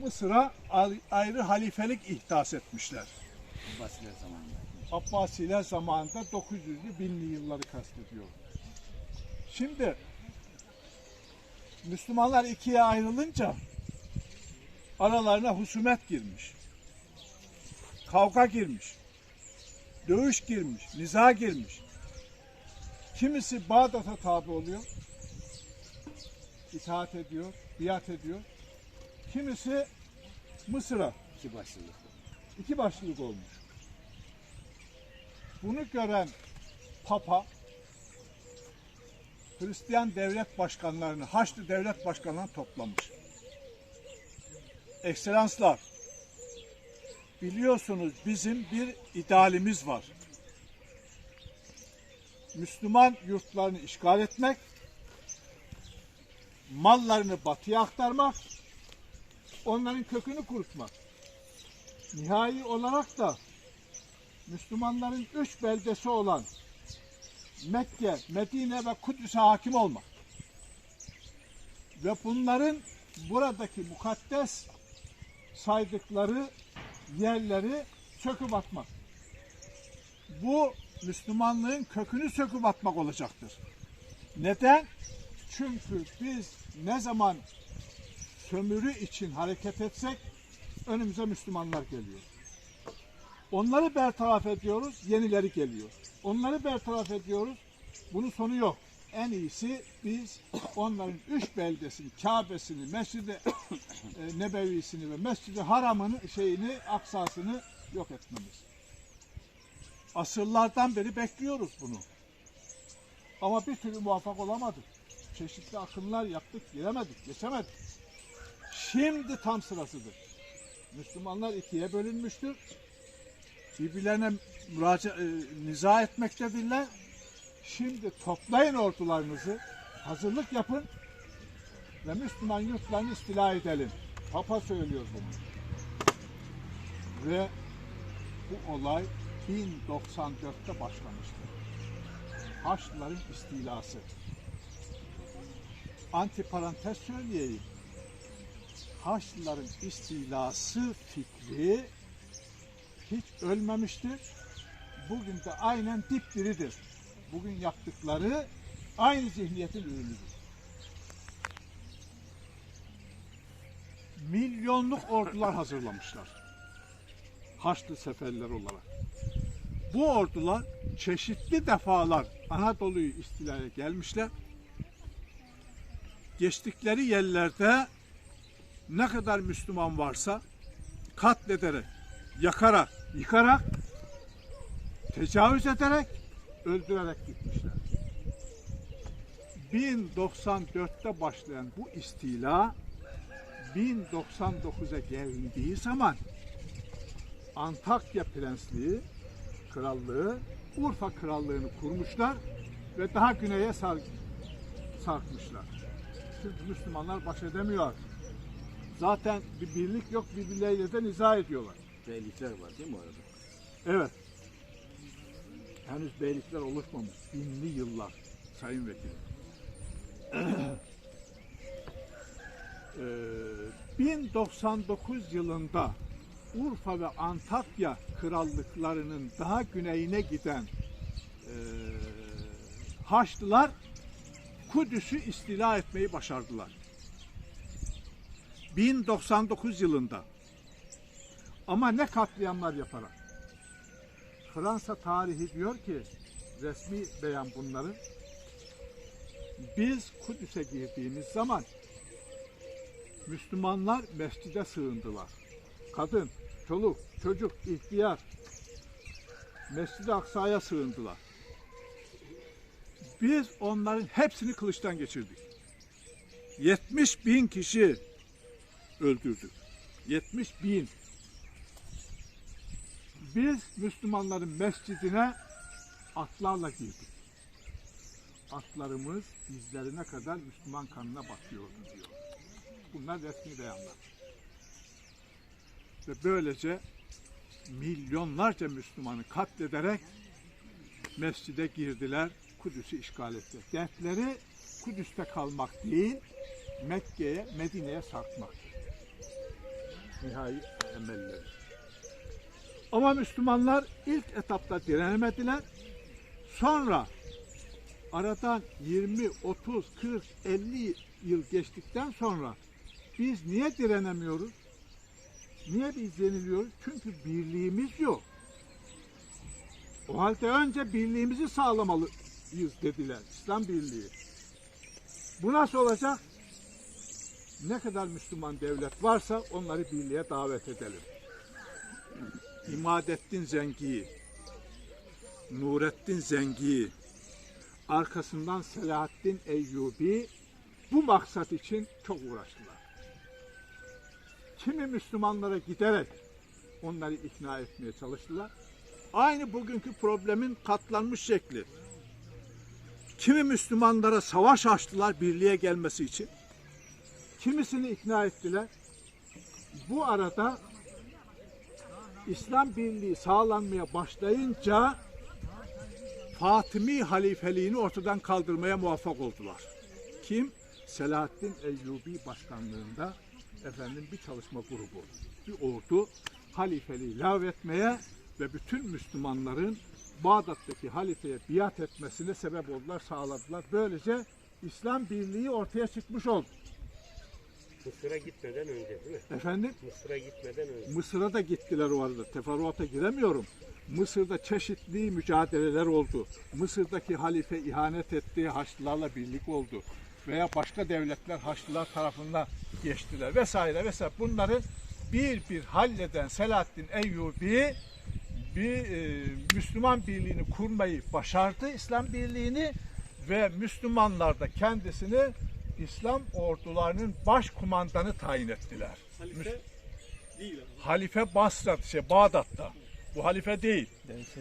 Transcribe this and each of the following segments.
Mısır'a ayrı halifelik ihdas etmişler. Abbasiler zamanında. Abbasiler zamanında 900'lü binli yılları kastediyor. Şimdi Müslümanlar ikiye ayrılınca aralarına husumet girmiş. Kavga girmiş. Dövüş girmiş, niza girmiş. Kimisi Bağdat'a tabi oluyor. itaat ediyor, biat ediyor. Kimisi Mısır'a İki başlılık. iki başlılık olmuş. Bunu gören Papa Hristiyan devlet başkanlarını, Haçlı devlet başkanlarını toplamış. Ekselanslar, biliyorsunuz bizim bir idealimiz var. Müslüman yurtlarını işgal etmek, mallarını batıya aktarmak, onların kökünü kurutmak. Nihai olarak da Müslümanların üç beldesi olan Mekke, Medine ve Kudüs'e hakim olmak. Ve bunların buradaki mukaddes saydıkları yerleri söküp atmak. Bu Müslümanlığın kökünü söküp atmak olacaktır. Neden? Çünkü biz ne zaman sömürü için hareket etsek önümüze Müslümanlar geliyor. Onları bertaraf ediyoruz, yenileri geliyor. Onları bertaraf ediyoruz, bunun sonu yok. En iyisi biz onların üç beldesini, Kabe'sini, Mescid-i e, Nebevisini ve Mescid-i Haram'ını, şeyini, aksasını yok etmemiz. Asırlardan beri bekliyoruz bunu. Ama bir türlü muvaffak olamadık. Çeşitli akımlar yaptık, giremedik, geçemedik. Şimdi tam sırasıdır. Müslümanlar ikiye bölünmüştür. Birbirlerine müraca, e, niza etmektedirler. Şimdi toplayın ordularınızı, hazırlık yapın ve Müslüman yurtlarını istila edelim. Papa söylüyor bunu. Ve bu olay 1094'te başlamıştır. Haçlıların istilası. Antiparantez söyleyeyim. Haçlıların istilası fikri hiç ölmemiştir. Bugün de aynen dipdiridir. Bugün yaptıkları aynı zihniyetin ürünüdür. Milyonluk ordular hazırlamışlar. Haçlı seferler olarak. Bu ordular çeşitli defalar Anadolu'yu istilaya gelmişler. Geçtikleri yerlerde ne kadar Müslüman varsa katlederek, yakarak, yıkarak, tecavüz ederek, öldürerek gitmişler. 1094'te başlayan bu istila 1099'a gelindiği zaman Antakya Prensliği, Krallığı, Urfa Krallığını kurmuşlar ve daha güneye sar, sarkmışlar. Çünkü Müslümanlar baş edemiyor. Zaten bir birlik yok, birbirleriyle de niza ediyorlar. Beylikler var değil mi orada? Evet. Henüz beylikler oluşmamış. Binli yıllar sayın vekilim. Ee, 1099 yılında Urfa ve Antakya krallıklarının daha güneyine giden e, Haçlılar Kudüs'ü istila etmeyi başardılar. 1099 yılında. Ama ne katliamlar yaparak. Fransa tarihi diyor ki, resmi beyan bunların, biz Kudüs'e girdiğimiz zaman Müslümanlar mescide sığındılar. Kadın, çoluk, çocuk, ihtiyar Mescid-i Aksa'ya sığındılar. Biz onların hepsini kılıçtan geçirdik. 70 bin kişi öldürdük. 70 bin. Biz Müslümanların mescidine atlarla girdik. Atlarımız dizlerine kadar Müslüman kanına batıyordu diyor. Bunlar resmi beyanlar. Ve böylece milyonlarca Müslümanı katlederek mescide girdiler, Kudüs'ü işgal etti. Dertleri Kudüs'te kalmak değil, Mekke'ye, Medine'ye sarkmak. Nihai emeller. Ama Müslümanlar ilk etapta direnemediler. Sonra aradan 20, 30, 40, 50 yıl geçtikten sonra biz niye direnemiyoruz? Niye biz yeniliyoruz? Çünkü birliğimiz yok. O halde önce birliğimizi sağlamalıyız dediler. İslam birliği. Bu nasıl olacak? Ne kadar Müslüman devlet varsa onları birliğe davet edelim. İmadettin Zengi, Nurettin Zengi, arkasından Selahaddin Eyyubi bu maksat için çok uğraştılar. Kimi Müslümanlara giderek onları ikna etmeye çalıştılar. Aynı bugünkü problemin katlanmış şekli. Kimi Müslümanlara savaş açtılar birliğe gelmesi için. Kimisini ikna ettiler. Bu arada İslam birliği sağlanmaya başlayınca Fatimi halifeliğini ortadan kaldırmaya muvaffak oldular. Kim? Selahaddin Eyyubi başkanlığında efendim bir çalışma grubu, bir ordu halifeliği lağvetmeye ve bütün Müslümanların Bağdat'taki halifeye biat etmesine sebep oldular, sağladılar. Böylece İslam birliği ortaya çıkmış oldu. Mısır'a gitmeden önce değil mi? Efendim? Mısır'a gitmeden önce. Mısır'a da gittiler o arada. Teferruata giremiyorum. Mısır'da çeşitli mücadeleler oldu. Mısır'daki halife ihanet ettiği Haçlılarla birlik oldu. Veya başka devletler Haçlılar tarafından geçtiler vesaire vesaire. Bunları bir bir halleden Selahaddin Eyyubi bir e, Müslüman birliğini kurmayı başardı. İslam birliğini ve Müslümanlar da kendisini İslam ordularının baş kumandanı tayin ettiler. Halife değil ama. Halife Basra, şey Bağdat'ta. Bu halife değil.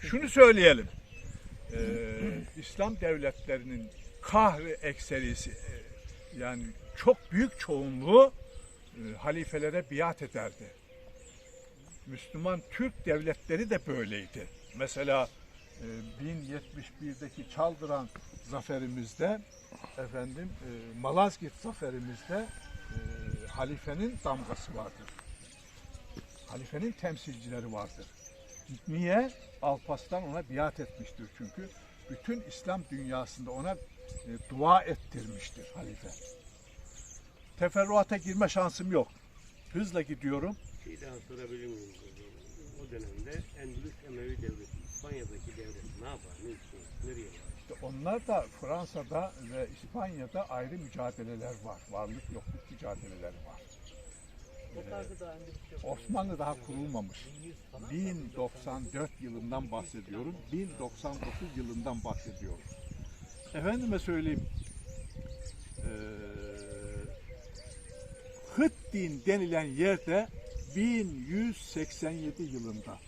Şunu söyleyelim. Ee, İslam devletlerinin kahri ekserisi e, yani çok büyük çoğunluğu e, halifelere biat ederdi. Müslüman Türk devletleri de böyleydi. Mesela e, 1071'deki Çaldıran zaferimizde efendim e, Malazgirt zaferimizde e, halifenin damgası vardır. Halifenin temsilcileri vardır. Niye? Alparslan ona biat etmiştir çünkü. Bütün İslam dünyasında ona e, dua ettirmiştir halife. Teferruata girme şansım yok. Hızla gidiyorum. Şey daha sorabilir miyim? O dönemde Endülüs Emevi Devleti, İspanya'daki devlet ne yapar, ne için, nereye var? İşte onlar da Fransa'da ve İspanya'da ayrı mücadeleler var. Varlık yokluk mücadeleleri var. Ee, Osmanlı daha kurulmamış. 1094 yılından bahsediyorum. 1099 yılından bahsediyorum. Efendime söyleyeyim. Ee, denilen yerde 1187 yılında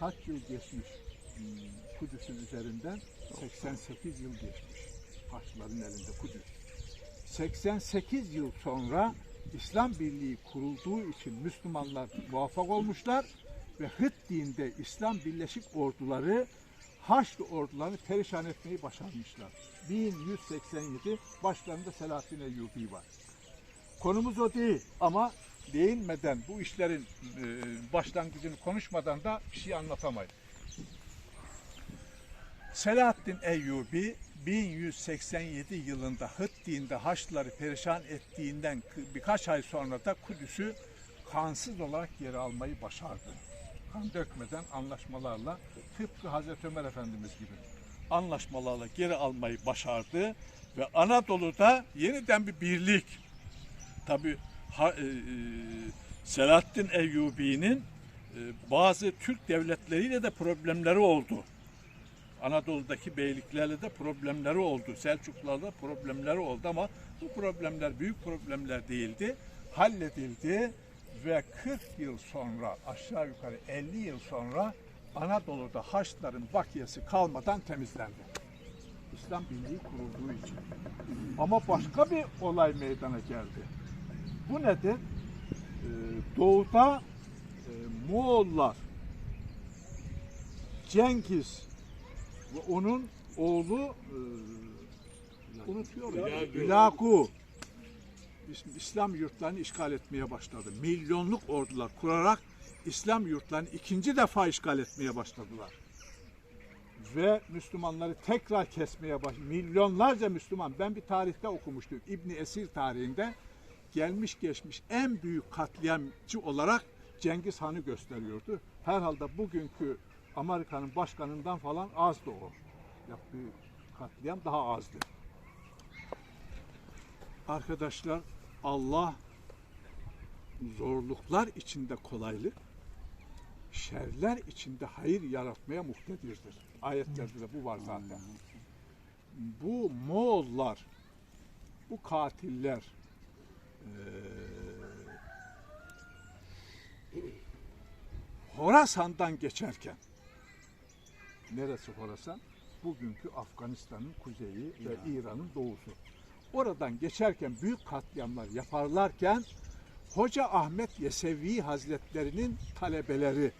kaç yıl geçmiş hmm, Kudüs'ün üzerinden 88 yıl geçmiş Haçlıların elinde Kudüs. 88 yıl sonra İslam Birliği kurulduğu için Müslümanlar muvaffak olmuşlar ve Hıddin'de İslam Birleşik Orduları Haçlı ordularını perişan etmeyi başarmışlar. 1187 başlarında Selahaddin Eyyubi var. Konumuz o değil ama değinmeden bu işlerin e, başlangıcını konuşmadan da bir şey anlatamayız. Selahaddin Eyyubi 1187 yılında Hıddin'de Haçlıları perişan ettiğinden birkaç ay sonra da Kudüs'ü kansız olarak geri almayı başardı. Kan dökmeden anlaşmalarla tıpkı Hazreti Ömer Efendimiz gibi anlaşmalarla geri almayı başardı ve Anadolu'da yeniden bir birlik tabi Selahaddin Eyyubi'nin e, bazı Türk devletleriyle de problemleri oldu. Anadolu'daki beyliklerle de problemleri oldu. Selçuklularla problemleri oldu ama bu problemler büyük problemler değildi. Halledildi ve 40 yıl sonra aşağı yukarı 50 yıl sonra Anadolu'da Haçlıların bakiyesi kalmadan temizlendi. İslam Birliği kurulduğu için. Ama başka bir olay meydana geldi. Bu nedir? Ee, doğuda e, Moğollar Cengiz ve onun oğlu e, unutuyorum. İs- İslam yurtlarını işgal etmeye başladı. Milyonluk ordular kurarak İslam yurtlarını ikinci defa işgal etmeye başladılar. Ve Müslümanları tekrar kesmeye baş. Milyonlarca Müslüman. Ben bir tarihte okumuştum. İbni Esir tarihinde gelmiş geçmiş en büyük katliamcı olarak Cengiz Han'ı gösteriyordu. Herhalde bugünkü Amerika'nın başkanından falan azdı o. Yaptığı katliam daha azdı. Arkadaşlar Allah zorluklar içinde kolaylık, şerler içinde hayır yaratmaya muhtedirdir. Ayetlerde de bu var zaten. Bu Moğollar, bu katiller, eee, Horasan'dan geçerken, neresi Horasan? Bugünkü Afganistan'ın kuzeyi ve İran'ın doğusu. Oradan geçerken büyük katliamlar yaparlarken Hoca Ahmet Yesevi Hazretlerinin talebeleri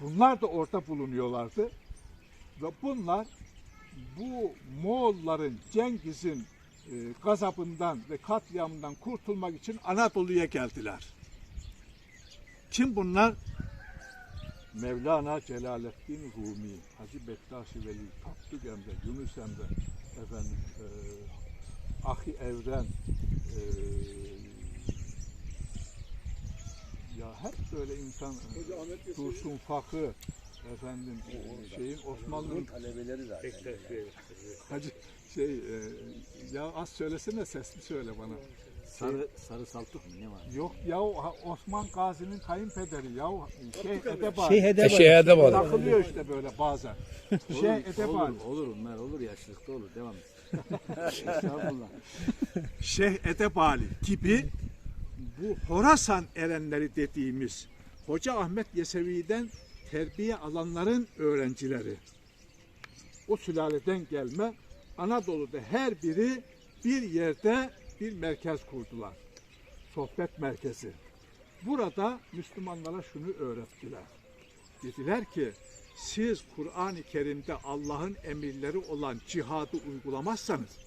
bunlar da orada bulunuyorlardı. Ve bunlar bu Moğolların Cengiz'in e, gazabından ve katliamından kurtulmak için Anadolu'ya geldiler. Kim bunlar? Mevlana Celaleddin Rumi, Hacı Bektaşi Veli, Tapduk Emre, Yunus Emre, efendim, e, Ahi Evren, e, ya hep böyle insan e, Dursun Fakı, efendim e, şeyin Osmanlı'nın Talebeleri zaten. Hacı şey e, ya az söylesene sesli söyle bana. Sarı, sarı saltuk mu ne var? Yok ya Osman Gazi'nin kayınpederi ya şey Edebali. Şey hedef Eşeğe var. Takılıyor işte böyle bazen. şey Edebali. Olur, olur onlar olur yaşlılıkta olur devam et. Estağfurullah. Şeyh Edebali gibi bu Horasan erenleri dediğimiz Hoca Ahmet Yesevi'den terbiye alanların öğrencileri. O sülaleden gelme Anadolu'da her biri bir yerde bir merkez kurdular. Sohbet merkezi. Burada Müslümanlara şunu öğrettiler. Dediler ki siz Kur'an-ı Kerim'de Allah'ın emirleri olan cihadı uygulamazsanız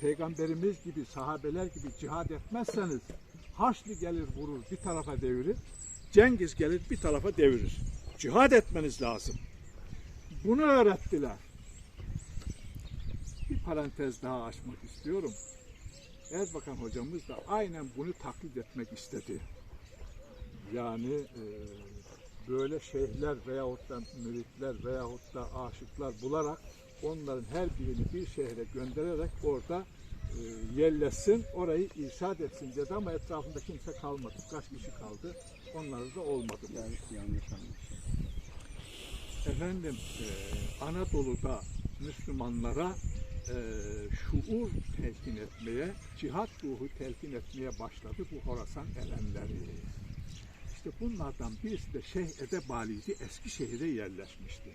peygamberimiz gibi, sahabeler gibi cihad etmezseniz Haçlı gelir vurur bir tarafa devirir, Cengiz gelir bir tarafa devirir. Cihad etmeniz lazım. Bunu öğrettiler. Bir parantez daha açmak istiyorum. Erbakan hocamız da aynen bunu taklit etmek istedi. Yani e, böyle şeyhler veyahut da müritler veyahut da aşıklar bularak onların her birini bir şehre göndererek orada e, yerleşsin, orayı irşad etsin dedi ama etrafında kimse kalmadı. Kaç kişi kaldı? Onlar da olmadı. bu. Yanlış anlamış. Efendim e, Anadolu'da Müslümanlara e, şuur telkin etmeye, cihat ruhu telkin etmeye başladı bu Horasan erenleri. İşte bunlardan birisi de Şeyh Edebali'ydi. Eskişehir'e yerleşmişti.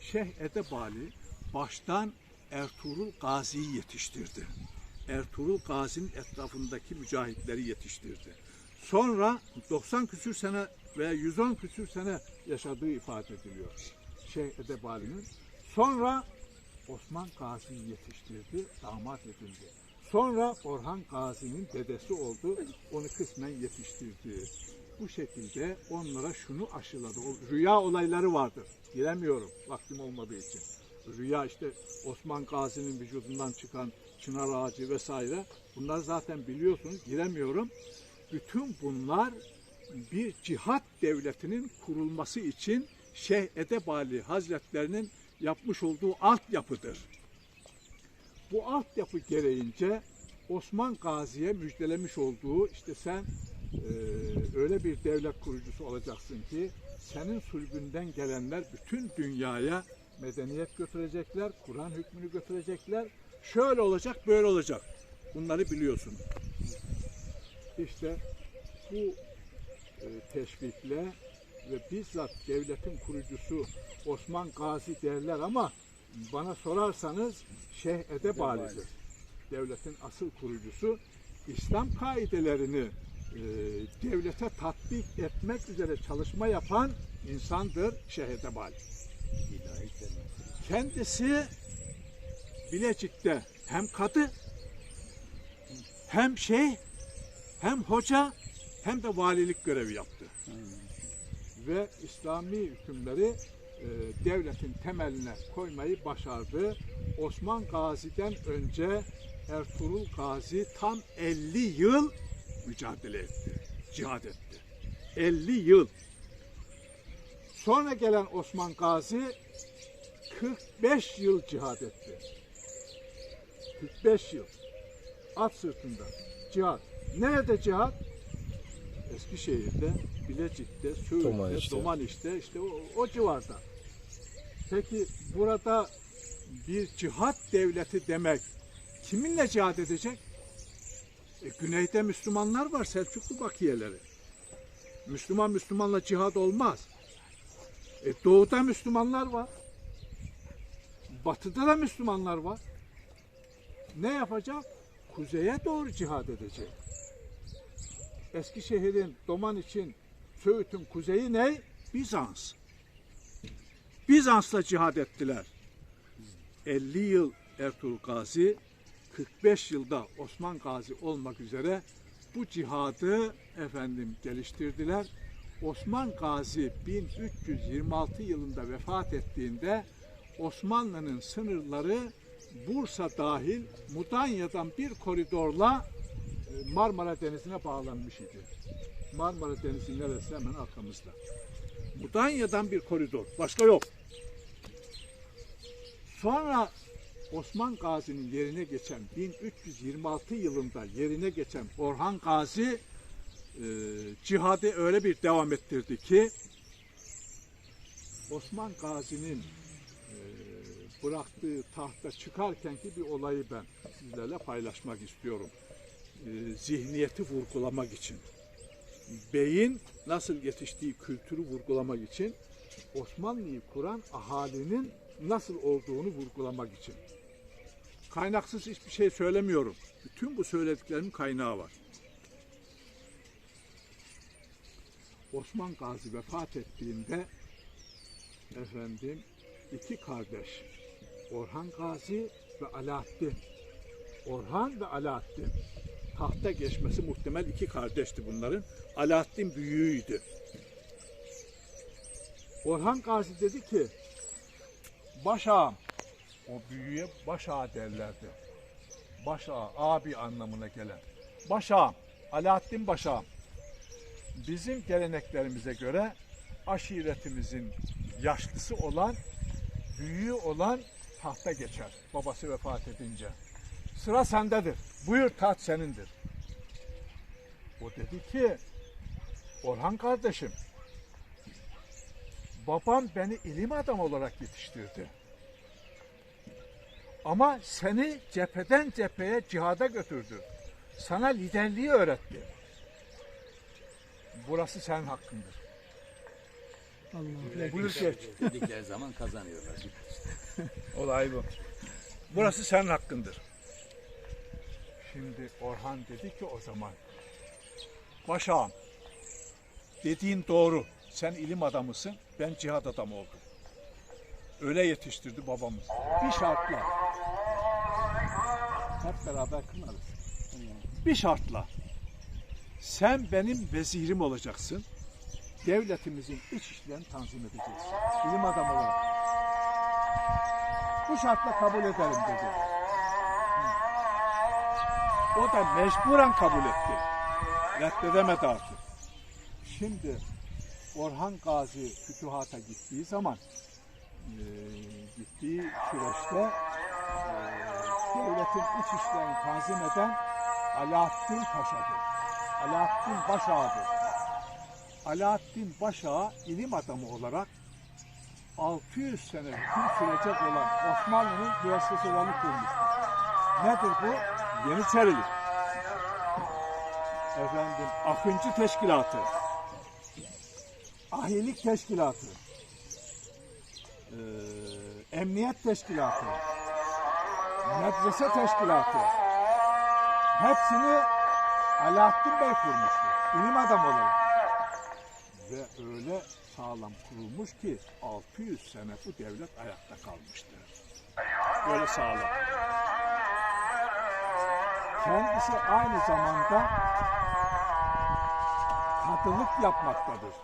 Şeyh Edebali baştan Ertuğrul Gazi'yi yetiştirdi. Ertuğrul Gazi'nin etrafındaki mücahitleri yetiştirdi. Sonra 90 küsür sene veya 110 küsür sene yaşadığı ifade ediliyor. Şeyh Edebali'nin. Sonra Osman Gazi'yi yetiştirdi, damat edildi. Sonra Orhan Gazi'nin dedesi oldu, onu kısmen yetiştirdi. Bu şekilde onlara şunu aşıladı. O rüya olayları vardır. Giremiyorum vaktim olmadığı için. Rüya işte Osman Gazi'nin vücudundan çıkan çınar ağacı vesaire. Bunlar zaten biliyorsunuz giremiyorum. Bütün bunlar bir cihat devletinin kurulması için Şeyh Edebali Hazretlerinin yapmış olduğu altyapıdır. Bu altyapı gereğince Osman Gazi'ye müjdelemiş olduğu işte sen e, öyle bir devlet kurucusu olacaksın ki senin sülbünden gelenler bütün dünyaya medeniyet götürecekler, Kur'an hükmünü götürecekler. Şöyle olacak, böyle olacak. Bunları biliyorsun. İşte bu e, teşvikle ve bizzat devletin kurucusu Osman Gazi derler ama bana sorarsanız Şeyh Edebali'dir. Devletin asıl kurucusu İslam kaidelerini e, devlete tatbik etmek üzere çalışma yapan insandır Şeyh Edebali. Kendisi Bilecik'te hem kadı hem şey hem hoca hem de valilik görevi yaptı. Ve İslami hükümleri e, devletin temeline koymayı başardı. Osman Gazi'den önce Ertuğrul Gazi tam 50 yıl mücadele etti, cihad etti. 50 yıl. Sonra gelen Osman Gazi 45 yıl cihad etti. 45 yıl. At sırtında cihad. Nerede cihad? Eskişehir'de, Bilecik'te, Söğüt'te, Domaniç'te. Domaniç'te işte o, o civarda. Peki burada bir cihat devleti demek kiminle cihad edecek? E, güneyde Müslümanlar var, Selçuklu bakiyeleri. Müslüman Müslümanla cihad olmaz. E, doğuda Müslümanlar var. Batıda da Müslümanlar var. Ne yapacak? Kuzeye doğru cihad edecek. Eskişehir'in, Doman için Söğüt'ün kuzeyi ne? Bizans. Bizans'la cihad ettiler. 50 yıl Ertuğrul Gazi, 45 yılda Osman Gazi olmak üzere bu cihadı efendim geliştirdiler. Osman Gazi 1326 yılında vefat ettiğinde Osmanlı'nın sınırları Bursa dahil Mudanya'dan bir koridorla e, Marmara Denizi'ne bağlanmış idi. Marmara Denizi neresi hemen arkamızda. Mudanya'dan bir koridor. Başka yok. Sonra Osman Gazi'nin yerine geçen 1326 yılında yerine geçen Orhan Gazi e, cihadı öyle bir devam ettirdi ki Osman Gazi'nin e, bıraktığı tahta çıkarkenki bir olayı ben sizlerle paylaşmak istiyorum. E, zihniyeti vurgulamak için. Beyin nasıl yetiştiği kültürü vurgulamak için Osmanlı'yı kuran ahalinin nasıl olduğunu vurgulamak için. Kaynaksız hiçbir şey söylemiyorum. Bütün bu söylediklerimin kaynağı var. Osman Gazi vefat ettiğinde efendim iki kardeş Orhan Gazi ve Alaaddin Orhan ve Alaaddin tahta geçmesi muhtemel iki kardeşti bunların. Alaaddin büyüğüydü. Orhan Gazi dedi ki Başağım o büyüğe başağa derlerdi. Başağa, abi anlamına gelen. Başağım, Alaaddin Başağım. Bizim geleneklerimize göre aşiretimizin yaşlısı olan, büyüğü olan tahta geçer babası vefat edince. Sıra sendedir. Buyur taht senindir. O dedi ki Orhan kardeşim babam beni ilim adam olarak yetiştirdi. Ama seni cepheden cepheye cihada götürdü. Sana liderliği öğretti. Burası senin hakkındır. Buyur geç. Dedikleri zaman kazanıyorlar. Olay bu. Burası senin hakkındır. Şimdi Orhan dedi ki o zaman Başağım dediğin doğru. Sen ilim adamısın. Ben cihad adamı oldum. Öyle yetiştirdi babamız. Bir şartla. Hep beraber kınarız. Bir şartla. Sen benim vezirim olacaksın. Devletimizin iç işlerini tanzim edeceğiz. İlim adamı olarak. Bu şartla kabul ederim dedi. O da mecburen kabul etti. Reddedemedi artık. Şimdi Orhan Gazi fütühata gittiği zaman e, gittiği süreçte e, devletin iç işlerini tanzim eden Alaaddin Paşa'dır. Alaaddin Başağa'dır. Alaaddin Başağa ilim adamı olarak 600 sene hüküm sürecek olan Osmanlı'nın müessesesi olanı kurmuştur. Nedir bu? Yeniçerilik. Efendim, Akıncı Teşkilatı. Ahilik Teşkilatı. Ee, Emniyet Teşkilatı. Medrese Teşkilatı. Hepsini Alaaddin Bey kurmuştur. İlim adamı olarak. Ve öyle sağlam kurulmuş ki 600 sene bu devlet ayakta kalmıştır. Böyle sağlam kendisi aynı zamanda kadılık yapmaktadır.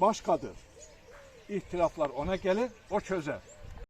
Başkadır. İhtilaflar ona gelir, o çözer.